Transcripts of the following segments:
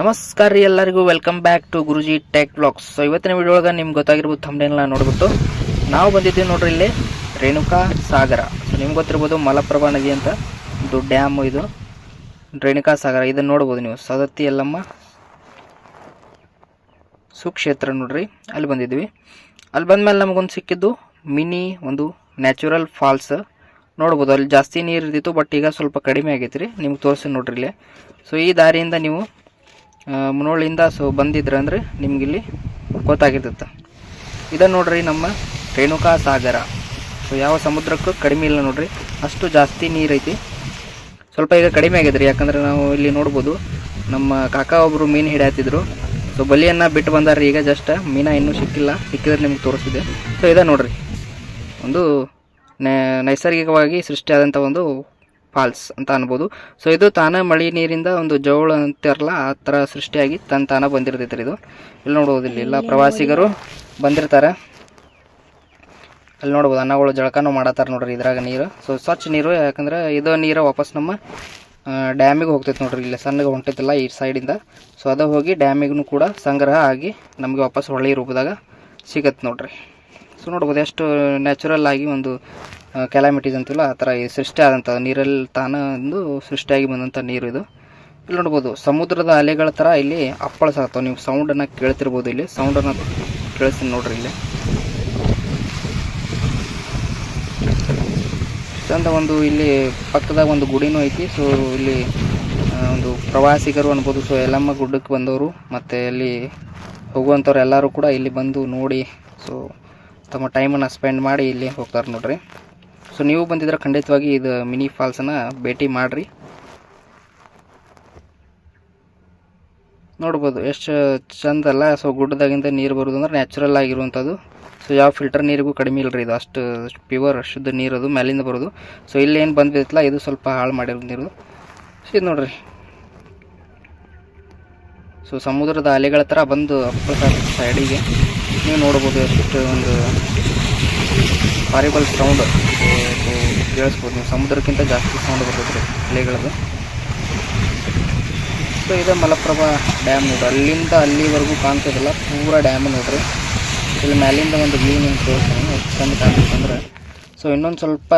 ನಮಸ್ಕಾರ ರೀ ಎಲ್ಲರಿಗೂ. Welcome back to Guruji tech blogs so ಇವತ್ತಿನ ವಿಡಿಯೋ ಒಳಗೆ ನಿಮ್ಗೆ ಗೊತ್ತಾಗಿರ್ಬೋದು ಥಂಬ್ನೇಲ್ನ ನೋಡ್ಬಿಟ್ಟು, ನಾವು ಬಂದಿದ್ದೀವಿ ನೋಡ್ರಿ ಇಲ್ಲಿ ರೇಣುಕಾ ಸಾಗರ. ಸೊ ನಿಮ್ಗೆ ಗೊತ್ತಿರ್ಬೋದು ಮಲಪ್ರಭಾ ನದಿ ಅಂತ ಇದು ಡ್ಯಾಮ್ ಇದು. ರೇಣುಕಾ ಸಾಗರ, ಇದನ್ನು ನೋಡ್ಬೋದು ನೀವು. ಸದತ್ತಿ ಎಲ್ಲಮ್ಮ ಸುಕ್ಷೇತ್ರ ನೋಡ್ರಿ. ಅಲ್ಲಿ ಬಂದಿದ್ವಿ ಅಲ್ಲಿ ಬಂದಮೇಲೆ ನಮಗೊಂದು ಸಿಕ್ಕಿದ್ದು ಮಿನಿ ಒಂದು ನ್ಯಾಚುರಲ್ ಫಾಲ್ಸ್. ನೋಡ್ಬೋದು, ಅಲ್ಲಿ ಜಾಸ್ತಿ ನೀರು ಇರ್ತಿತ್ತು ಬಟ್ ಈಗ ಸ್ವಲ್ಪ ಕಡಿಮೆ ಆಗೈತೆ ರೀ. ನಿಮ್ಗೆ ತೋರಿಸಿ ನೋಡ್ರಿ ಇಲ್ಲಿ. ಸೊ ಈ ದಾರಿಯಿಂದ ನೀವು ಆ, ಸೊ ಬಂದಿದ್ರೆ ಅಂದರೆ ನಿಮಗಿಲ್ಲಿ ಗೊತ್ತಾಗಿರ್ತದೆ. ಇದನ್ನು ನೋಡ್ರಿ ನಮ್ಮ ರೇಣುಕಾ ಸಾಗರ. ಸೊ ಯಾವ ಸಮುದ್ರಕ್ಕೂ ಕಡಿಮೆ ಇಲ್ಲ ನೋಡ್ರಿ ಅಷ್ಟು ಜಾಸ್ತಿ ನೀರು ಐತಿ. ಸ್ವಲ್ಪ ಈಗ ಕಡಿಮೆ ಆಗಿದ್ರಿ ಯಾಕಂದ್ರೆ ನಾವು ಇಲ್ಲಿ ನೋಡ್ಬೋದು ನಮ್ಮ ಕಾಕ ಒಬ್ಬರು ಮೀನು ಹಿಡಿಯತ್ತಿದ್ರು ಸೊ ಬಲಿಯನ್ನು ಬಿಟ್ಟು ಬಂದಾರ್ರಿ ಈಗ ಜಸ್ಟ್ ಮೀನ ಇನ್ನೂ ಸಿಕ್ಕಿಲ್ಲ ಸಿಕ್ಕಿದ್ರೆ ನಿಮ್ಗೆ ತೋರಿಸಿದೆ ಸೊ ಇದೆ ನೋಡ್ರಿ ಒಂದು ನೈಸರ್ಗಿಕವಾಗಿ ಸೃಷ್ಟಿಯಾದಂಥ ಒಂದು ಫಾಲ್ಸ್ ಅಂತ ಅನ್ಬೋದು. ಸೊ ಇದು ತಾನೇ ಮಳೆ ನೀರಿಂದ ಒಂದು ಜೋಳ ಅಂತಿರಲ್ಲ ಆ ಥರ ಸೃಷ್ಟಿಯಾಗಿ ತನ್ನ ತಾನ ಬಂದಿರ್ತೈತೆ ರೀ ಇದು. ಇಲ್ಲಿ ನೋಡ್ಬೋದು ಇಲ್ಲಿ ಎಲ್ಲ ಪ್ರವಾಸಿಗರು ಬಂದಿರ್ತಾರೆ. ಅಲ್ಲಿ ನೋಡ್ಬೋದು ಅನ್ನಗಳು ಜಳಕನೂ ಮಾಡತ್ತಾರ ನೋಡ್ರಿ ಇದ್ರಾಗ ನೀರು. ಸೊ ಸ್ವಚ್ಛ ನೀರು ಯಾಕಂದ್ರೆ ಇದು ನೀರು ವಾಪಸ್ ನಮ್ಮ ಡ್ಯಾಮಿಗೆ ಹೋಗ್ತೈತೆ ನೋಡ್ರಿ ಇಲ್ಲಿ. ಸಣ್ಣಗೆ ಹೊಂಟೈತಿಲ್ಲ ಈ ಸೈಡಿಂದ ಸೊ ಅದು ಹೋಗಿ ಡ್ಯಾಮಿಗೂ ಕೂಡ ಸಂಗ್ರಹ ಆಗಿ ನಮಗೆ ವಾಪಸ್ ಹೊಳ್ಳಿ ರೂಪದಾಗ ಸಿಗತ್ತೆ ನೋಡ್ರಿ. ಸೊ ನೋಡ್ಬೋದು ಎಷ್ಟು ನ್ಯಾಚುರಲ್ ಆಗಿ ಒಂದು ಕ್ಯಾಲಾಮಿಟೀಸ್ ಅಂತಿಲ್ಲ ಆ ಥರ ಸೃಷ್ಟಿ ಆದಂಥ ನೀರಲ್ಲಿ ತಾನ ಒಂದು ಸೃಷ್ಟಿಯಾಗಿ ಬಂದಂಥ ನೀರು ಇದು. ಇಲ್ಲಿ ನೋಡ್ಬೋದು, ಸಮುದ್ರದ ಅಲೆಗಳ ಥರ ಇಲ್ಲಿ ಅಪ್ಪಳಿಸಾಗ್ತಾವೆ ನೀವು ಸೌಂಡನ್ನು ಕೇಳ್ತಿರ್ಬೋದು ಇಲ್ಲಿ. ಸೌಂಡನ್ನು ಕೇಳಿಸ್ತೀನಿ ನೋಡ್ರಿ ಇಲ್ಲಿ. ಚಂದ ಒಂದು ಇಲ್ಲಿ ಪಕ್ಕದಾಗ ಒಂದು ಗುಡಿನೂ ಐತಿ. ಸೊ ಇಲ್ಲಿ ಒಂದು ಪ್ರವಾಸಿಗರು ಅನ್ಬೋದು. ಸೊ ಎಲ್ಲಮ್ಮ ಗುಡ್ಡಕ್ಕೆ ಬಂದವರು. ಮತ್ತು ಅಲ್ಲಿ ಹೋಗುವಂಥವ್ರು ಎಲ್ಲರೂ ಕೂಡ ಇಲ್ಲಿ ಬಂದು ನೋಡಿ. ಸೊ ತಮ್ಮ ಟೈಮನ್ನು ಸ್ಪೆಂಡ್ ಮಾಡಿ ಇಲ್ಲಿ ಹೋಗ್ತಾರೆ ನೋಡ್ರಿ. ಸೊ ನೀವು ಬಂದಿದ್ರೆ ಖಂಡಿತವಾಗಿ ಇದು ಮಿನಿ ಫಾಲ್ಸನ್ನು ಭೇಟಿ ಮಾಡಿರಿ. ನೋಡ್ಬೋದು, ಎಷ್ಟು ಚಂದ ಅಲ್ಲ ಸೊ ಗುಡ್ಡದಾಗಿಂದ ನೀರು ಬರೋದು ಅಂದ್ರೆ ನ್ಯಾಚುರಲ್ ಆಗಿರುವಂಥದ್ದು ಸೊ ಯಾವ ಫಿಲ್ಟರ್ ನೀರಿಗೂ ಕಡಿಮೆ ಇಲ್ಲರಿ ಇದು. ಅಷ್ಟು ಪ್ಯೂರ್ ಶುದ್ಧ ನೀರು ಅದು ಮೇಲಿಂದ ಬರೋದು. ಸೊ ಇಲ್ಲಿ ಏನು ಬಂದಿತ್ತಲ್ಲ, ಇದು ಸ್ವಲ್ಪ ಹಾಳು ಮಾಡಿರೋ ನೀರು. ಸೊ ಇದು ನೋಡ್ರಿ. ಸೊ ಸಮುದ್ರದ ಅಲೆಗಳ ಥರ ಬಂದು ಅಪ್ಪ ಸೈಡಿಗೆ ನೀವು ನೋಡ್ಬೋದು ಎಷ್ಟು ಒಂದು ಹಾರಿಬಲ್ ಸೌಂಡ್ ಕೇಳಿಸ್ಬೋದು. ನೀವು ಸಮುದ್ರಕ್ಕಿಂತ ಜಾಸ್ತಿ ಸೌಂಡ್ ಬರ್ತೈತೆ ರೀ ಅಲೆಗಳದ್ದು ಸೊ ಇದೆ ಮಲಪ್ರಭಾ ಡ್ಯಾಮ್ ನೋಡ್ರಿ. ಅಲ್ಲಿಂದ ಅಲ್ಲಿವರೆಗೂ ಕಾಣ್ತದಲ್ಲ, ಪೂರ ಡ್ಯಾಮ್ ನೋಡ್ರಿ. ಇಲ್ಲಿ ಮ್ಯಾಲಿಂದ ಒಂದು ವ್ಯೂ ನಿಮ್ಗೆ ತೋರಿಸ್ತೀನಿ ಎಷ್ಟು ಚಂದ ಕಾಣ್ತಂದ್ರೆ ಸೊ ಇನ್ನೊಂದು ಸ್ವಲ್ಪ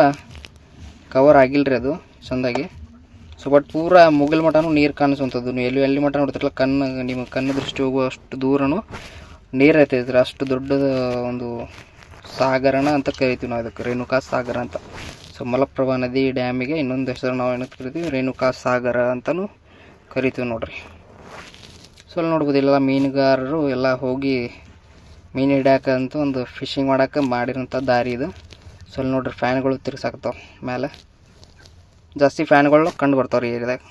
ಕವರ್ ಆಗಿಲ್ರಿ ಅದು, ಚೆಂದಾಗಿ. ಸೊ ಬಟ್ ಪೂರ ಮುಗಿಲ್ ಮಠನೂ ನೀರು ಕಾಣಿಸುವಂಥದ್ದು. ನೀವು ಎಲ್ಲಿ ಎಲ್ಲಿ ಮಠ ನೋಡ್ತಿರಲ್ಲ, ಕಣ್ಣು, ನಿಮ್ಮ ಕಣ್ಣು ದೃಷ್ಟಿ ಹೋಗುವ ಅಷ್ಟು ದೂರನೂ ನೀರು ಐತೈತ್ರಿ ಅಷ್ಟು ದೊಡ್ಡದ ಒಂದು ಸಾಗರನ ಅಂತ ಕರಿತೀವಿ ನಾವು ಅದಕ್ಕೆ ರೇಣುಕಾ ಸಾಗರ ಅಂತ. ಸೊ ಮಲಪ್ರಭಾ ನದಿ ಡ್ಯಾಮಿಗೆ ಇನ್ನೊಂದು ಹೆಸರು ನಾವು ಏನಂತ ಕರಿತೀವಿ? ರೇಣುಕಾ ಸಾಗರ ಅಂತಲೂ ಕರಿತೀವಿ ನೋಡ್ರಿ. ಸೊ ಅಲ್ಲಿ ನೋಡ್ಬೋದು ಎಲ್ಲ ಮೀನುಗಾರರು ಎಲ್ಲ ಹೋಗಿ ಮೀನು ಹಿಡ್ಯಾಕ ಅಂತ ಒಂದು ಫಿಶಿಂಗ್ ಮಾಡಕ್ಕೆ ಮಾಡಿರೋಂಥ ದಾರಿ ಇದು. ಸೊ ಅಲ್ಲಿ ನೋಡ್ರಿ ಫ್ಯಾನ್ಗಳು ತಿರ್ಸಾಕತ್ತಾವ ಮೇಲೆ ಜಾಸ್ತಿ ಫ್ಯಾನ್ಗಳು ಕಂಡು ಬರ್ತಾವ್ರಿ ಏರಿಯಾದಾಗ.